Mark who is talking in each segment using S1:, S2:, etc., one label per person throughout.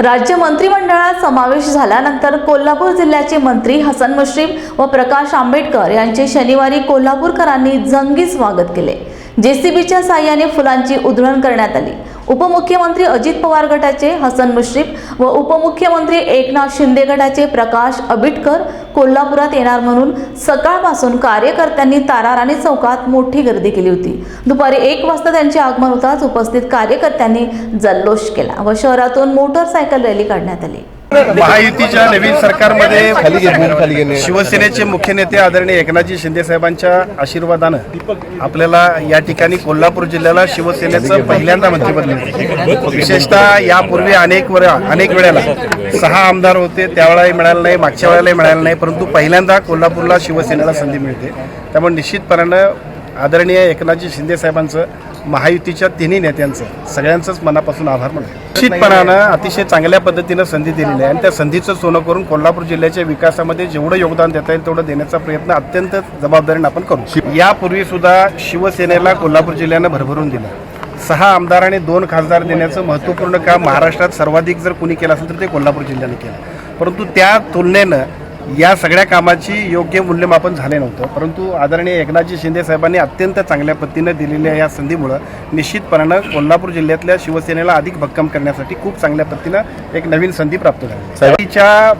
S1: राज्य मंत्रिमंडळात समावेश झाल्यानंतर कोल्हापूर जिल्ह्याचे मंत्री हसन मुश्रीफ व प्रकाश आंबेडकर यांचे शनिवारी कोल्हापूरकरांनी जंगी स्वागत केले. जेसीबीच्या साह्याने फुलांची उधळण करण्यात आली. उपमुख्यमंत्री अजित पवार गटाचे हसन मुश्रीफ व उपमुख्यमंत्री एकनाथ शिंदे गटाचे प्रकाश आंबेडकर कोल्हापुरात येणार म्हणून सकाळपासून कार्यकर्त्यांनी ताराराणी चौकात मोठी गर्दी केली होती. दुपारी एक वाजता त्यांचे आगमन होताच उपस्थित कार्यकर्त्यांनी जल्लोष केला व शहरातून मोटरसायकल रॅली काढण्यात आली.
S2: महायुतीच्या नवीन सरकारमध्ये शिवसेनेचे मुख्य नेते आदरणीय एकनाथजी शिंदे साहेबांच्या आशीर्वादानं आपल्याला या ठिकाणी कोल्हापूर जिल्ह्याला शिवसेनेचं पहिल्यांदा मंत्रिपद विशेषतः यापूर्वी अनेक वर अनेक वेळेला सहा आमदार होते त्यावेळेलाही मिळालं नाही मागच्या वेळेलाही मिळालं नाही परंतु पहिल्यांदा कोल्हापूरला शिवसेनेला संधी मिळते. त्यामुळे निश्चितपणानं आदरणीय एकनाथजी शिंदे साहेबांचं महायुतीच्या तिन्ही नेत्यांचं सगळ्यांचंच मनापासून आभार मानतो निश्चितपणानं अतिशय चांगल्या पद्धतीनं संधी दिलेली आहे आणि त्या संधीचं सोनं करून कोल्हापूर जिल्ह्याच्या विकासामध्ये जेवढं योगदान देता येईल तेवढं देण्याचा प्रयत्न अत्यंत जबाबदारीने आपण करू. यापूर्वी सुद्धा शिवसेनेला कोल्हापूर जिल्ह्यानं भरभरून दिलं. सहा आमदार आणि दोन खासदार देण्याचं महत्त्वपूर्ण काम महाराष्ट्रात सर्वाधिक जर कुणी केलं असेल तर ते कोल्हापूर जिल्ह्याने केलं. परंतु त्या तुलनेनं या सगळ्या कामाची योग्य मूल्यमापन झाले नव्हतं परंतु आदरणीय एकनाथजी शिंदे साहेबांनी अत्यंत चांगल्या पद्धतीनं दिलेल्या या संधीमुळं निश्चितपणानं कोल्हापूर जिल्ह्यातल्या शिवसेनेला अधिक भक्कम करण्यासाठी खूप चांगल्या पद्धतीनं एक नवीन संधी प्राप्त झाली. साहेबांच्या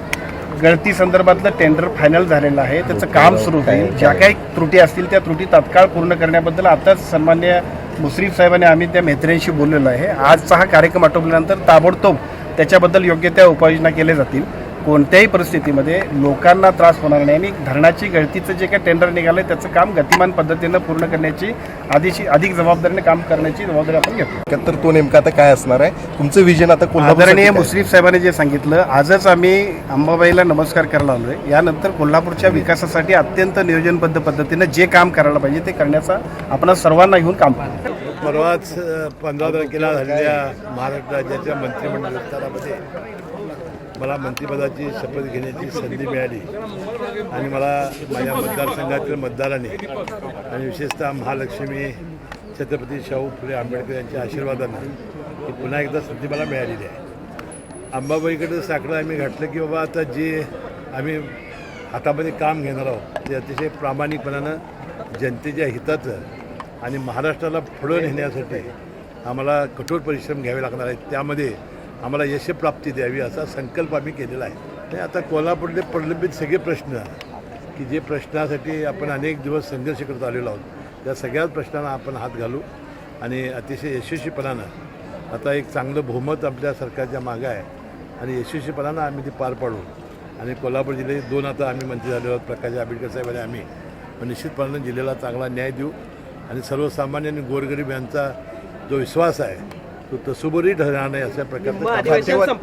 S2: गळती संदर्भातलं टेंडर फायनल झालेलं आहे त्याचं काम सुरू होईल. ज्या काही त्रुटी असतील त्या त्रुटी तात्काळ पूर्ण करण्याबद्दल आताच सन्मान्य मुश्रीफ साहेबांनी आम्ही त्या मैत्रिणीशी बोललेलो आहे. आजचा हा कार्यक्रम आटोपल्यानंतर ताबडतोब त्याच्याबद्दल योग्य त्या उपाययोजना केल्या जातील. कोणत्याही परिस्थितीमध्ये लोकांना त्रास होणार नाही आणि धरणाची गळतीचं जे काही टेंडर निघालं त्याचं काम गतिमान पद्धतीनं पूर्ण करण्याची आधीची अधिक जबाबदारीने काम करण्याची जबाबदारी आपण घेतो
S3: तर तो नेमका आता काय असणार आहे? तुमचं विजन आता
S2: आदरणीय? मुश्रीफ साहेबांनी जे सांगितलं आजच आम्ही अंबाबाईला नमस्कार करायला आलोय. यानंतर कोल्हापूरच्या विकासासाठी अत्यंत नियोजनबद्ध पद्धतीनं जे काम करायला पाहिजे ते करण्याचा आपण सर्वांना घेऊन काम करू
S4: परवाच पंधरा तारखेला झालेल्या महाराष्ट्र राज्याच्या मंत्रिमंडळ विस्तारामध्ये मला मंत्रिपदाची शपथ घेण्याची संधी मिळाली. आणि मला माझ्या मतदारसंघातील मतदारांनी आणि विशेषतः महालक्ष्मी छत्रपती शाहू फुले आंबेडकर यांच्या आशीर्वादानं ही पुन्हा एकदा संधी मला मिळालेली आहे. अंबाबाईकडे साकडं आम्ही घातलं की बाबा आता जे आम्ही हातामध्ये काम घेणार आहोत ते अतिशय प्रामाणिकपणानं जनतेच्या हिताचं आणि महाराष्ट्राला पुढं नेण्यासाठी आम्हाला कठोर परिश्रम घ्यावे लागणार आहेत. त्यामध्ये आम्हाला यशप्राप्ती द्यावी असा संकल्प आम्ही केलेला आहे. आणि आता कोल्हापूरले प्रलंबित सगळे प्रश्न की जे प्रश्नासाठी आपण अनेक दिवस संघर्ष करत आलेलो आहोत त्या सगळ्याच प्रश्नांना आपण हात घालू. आणि अतिशय यशस्वीपणानं आता एक चांगलं बहुमत आपल्या सरकारच्या मागं आहे. आणि यशस्वीपणानं आम्ही ते पार पाडू. आणि कोल्हापूर जिल्ह्यात दोन आता आम्ही मंत्री झालेलो आहोत प्रकाश आंबेडकर साहेब आणि आम्ही. पण निश्चितपणानं जिल्ह्याला चांगला न्याय देऊ. आणि सर्वसामान्य आणि गोरगरीब यांचा जो विश्वास आहे तो तसुबरी नाही अशा प्रकारचं